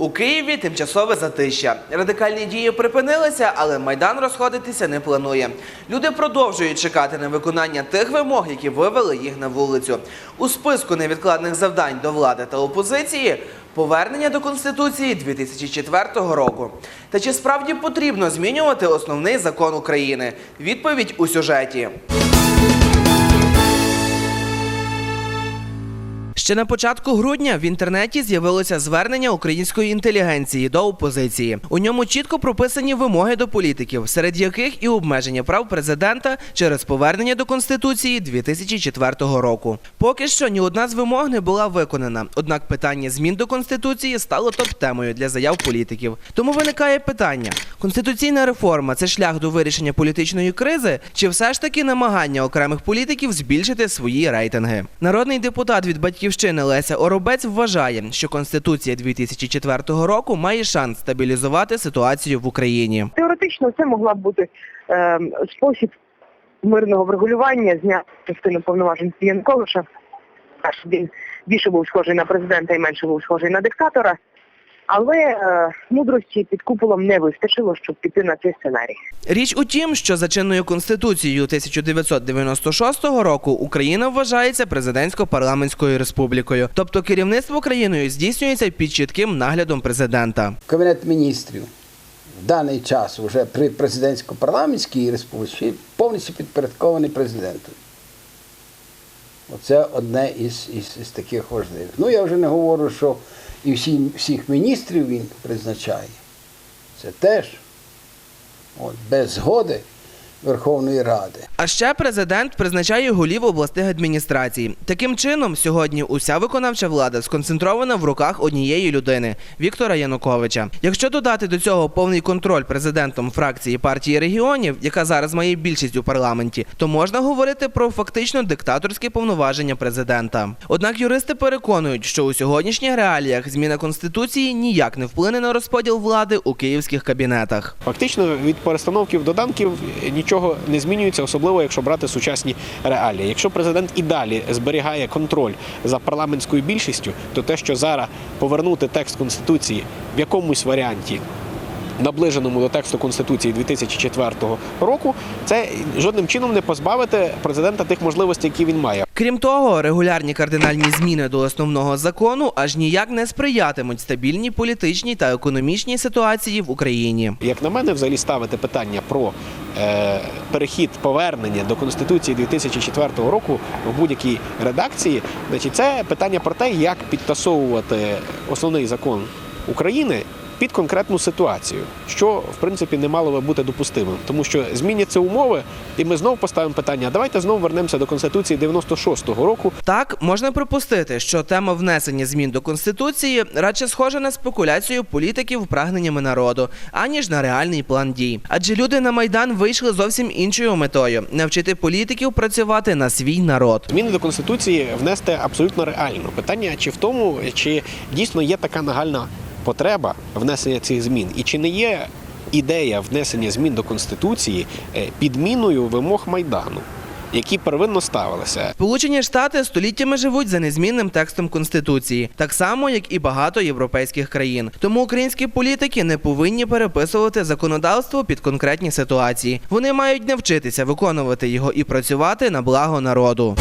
У Києві тимчасове затища. Радикальні дії припинилися, але майдан розходитися не планує. Люди продовжують чекати на виконання тих вимог, які вивели їх на вулицю. У списку невідкладних завдань до влади та опозиції повернення до конституції 2004 року. Та чи справді потрібно змінювати основний закон України? Відповідь у сюжеті. Ще на початку грудня в інтернеті з'явилося звернення української інтелігенції до опозиції. У ньому чітко прописані вимоги до політиків, серед яких і обмеження прав президента через повернення до конституції 2004 року. Поки що ні одна з вимог не була виконана. Однак питання змін до конституції стало топ-темою для заяв політиків. Тому виникає питання: конституційна реформа це шлях до вирішення політичної кризи, чи все ж таки намагання окремих політиків збільшити свої рейтинги? Народний депутат від батьківщини Леся Оробець вважає, що конституція 2004 року має шанс стабілізувати ситуацію в Україні. Теоретично це могла б бути е, спосіб мирного врегулювання, зняти частину повноважень Янковича, аж він більше був схожий на президента і менше був схожий на диктатора. Але е, мудрості під куполом не вистачило, щоб піти на цей сценарій. Річ у тім, що за чинною конституцією 1996 року Україна вважається президентсько-парламентською республікою, тобто керівництво країною здійснюється під чітким наглядом президента. Кабінет міністрів в даний час вже при президентсько-парламентській республіці повністю підпорядкований президенту. Оце одне із, із, із таких важливих. Ну я вже не говорю, що і всі, всіх міністрів він призначає. Це теж от, без згоди Верховної Ради. А ще президент призначає голів обласних адміністрацій. Таким чином, сьогодні уся виконавча влада сконцентрована в руках однієї людини Віктора Януковича. Якщо додати до цього повний контроль президентом фракції партії регіонів, яка зараз має більшість у парламенті, то можна говорити про фактично диктаторське повноваження президента. Однак юристи переконують, що у сьогоднішніх реаліях зміна конституції ніяк не вплине на розподіл влади у київських кабінетах. Фактично від перестановків доданків нічого не змінюється, особливо якщо брати сучасні реалії. Якщо президент і далі зберігає контроль за парламентською більшістю, то те, що зараз повернути текст конституції в якомусь варіанті. Наближеному до тексту Конституції 2004 року, це жодним чином не позбавити президента тих можливостей, які він має. Крім того, регулярні кардинальні зміни до основного закону аж ніяк не сприятимуть стабільній політичній та економічній ситуації в Україні. Як на мене, взагалі ставити питання про е, перехід повернення до Конституції 2004 року в будь-якій редакції, значить, це питання про те, як підтасовувати основний закон України. Під конкретну ситуацію, що в принципі не мало би бути допустимим, тому що зміняться умови, і ми знову поставимо питання. а Давайте знову вернемося до конституції 96-го року, Так, можна припустити, що тема внесення змін до конституції радше схожа на спекуляцію політиків прагненнями народу, аніж на реальний план дій. Адже люди на майдан вийшли зовсім іншою метою навчити політиків працювати на свій народ. Зміни до конституції внести абсолютно реально. Питання чи в тому, чи дійсно є така нагальна потреба внесення цих змін, і чи не є ідея внесення змін до конституції е, підміною вимог майдану, які первинно ставилися. Сполучені Штати століттями живуть за незмінним текстом конституції, так само як і багато європейських країн. Тому українські політики не повинні переписувати законодавство під конкретні ситуації. Вони мають навчитися виконувати його і працювати на благо народу.